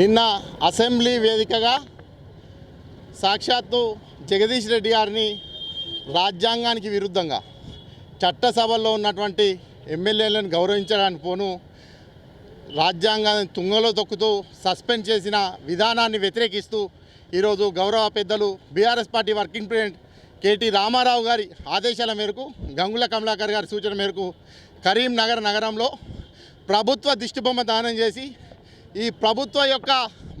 నిన్న అసెంబ్లీ వేదికగా సాక్షాత్తు జగదీష్ రెడ్డి గారిని రాజ్యాంగానికి విరుద్ధంగా చట్టసభల్లో ఉన్నటువంటి ఎమ్మెల్యేలను గౌరవించడానికి పోను రాజ్యాంగాన్ని తుంగలో తొక్కుతూ సస్పెండ్ చేసిన విధానాన్ని వ్యతిరేకిస్తూ ఈరోజు గౌరవ పెద్దలు BRS party working president K T Rama Rao గారి ఆదేశాల మేరకు గంగుల కమలాకర్ గారి సూచన మేరకు కరీంనగర్ నగరంలో ప్రభుత్వ దిష్టిబొమ్మ దానం చేసి ఈ ప్రభుత్వ యొక్క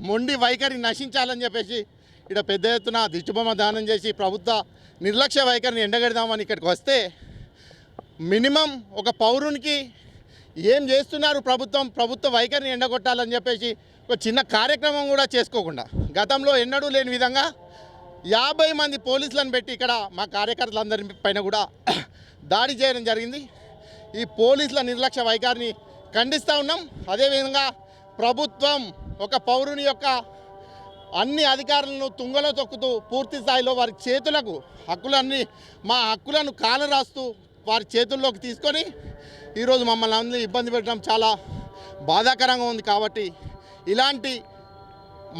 మొండి వైఖరి నశించాలని చెప్పేసి ఇక్కడ పెద్ద ఎత్తున దిష్టిబొమ్మ దానం చేసి ప్రభుత్వ నిర్లక్ష్య వైఖరిని ఎండగడదామని ఇక్కడికి వస్తే మినిమం ఒక పౌరునికి ఏం చేస్తున్నారు ప్రభుత్వం? ప్రభుత్వ వైఖరిని ఎండగొట్టాలని చెప్పేసి ఒక చిన్న కార్యక్రమం కూడా చేసుకోకుండా గతంలో ఎన్నడూ లేని విధంగా యాభై మంది పోలీసులను పెట్టి ఇక్కడ మా కార్యకర్తలందరి పైన కూడా దాడి చేయడం జరిగింది. ఈ పోలీసుల నిర్లక్ష్య వైఖరిని ఖండిస్తూ ఉన్నాం. అదేవిధంగా ప్రభుత్వం ఒక పౌరుని యొక్క అన్ని అధికారులను తుంగలో తొక్కుతూ పూర్తి స్థాయిలో వారి చేతులకు హక్కులన్నీ మా హక్కులను కాలరాస్తూ వారి చేతుల్లోకి తీసుకొని ఈరోజు మమ్మల్ని అందరినీ ఇబ్బంది పెట్టడం చాలా బాధాకరంగా ఉంది కాబట్టి ఇలాంటి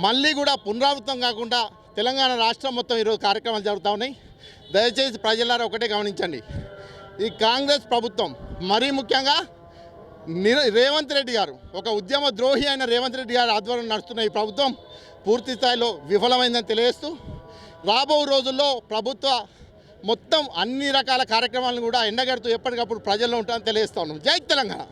మళ్ళీ కూడా పునరావృతం కాకుండా తెలంగాణ రాష్ట్రం మొత్తం ఈరోజు కార్యక్రమాలు జరుగుతూ ఉన్నాయి. దయచేసి ప్రజలారా ఒకటే గమనించండి. ఈ కాంగ్రెస్ ప్రభుత్వం మరీ ముఖ్యంగా రేవంత్ రెడ్డి గారు ఒక ఉద్యమ ద్రోహి అయిన రేవంత్ రెడ్డి గారి ఆధ్వర్యం నడుస్తున్న ఈ ప్రభుత్వం పూర్తి స్థాయిలో విఫలమైందని తెలియజేస్తూ రాబో రోజుల్లో ప్రభుత్వ మొత్తం అన్ని రకాల కార్యక్రమాలను కూడా ఎండగడుతూ ఎప్పటికప్పుడు ప్రజల్లో ఉంటామని తెలియజేస్తా ఉన్నాం. జై తెలంగాణ!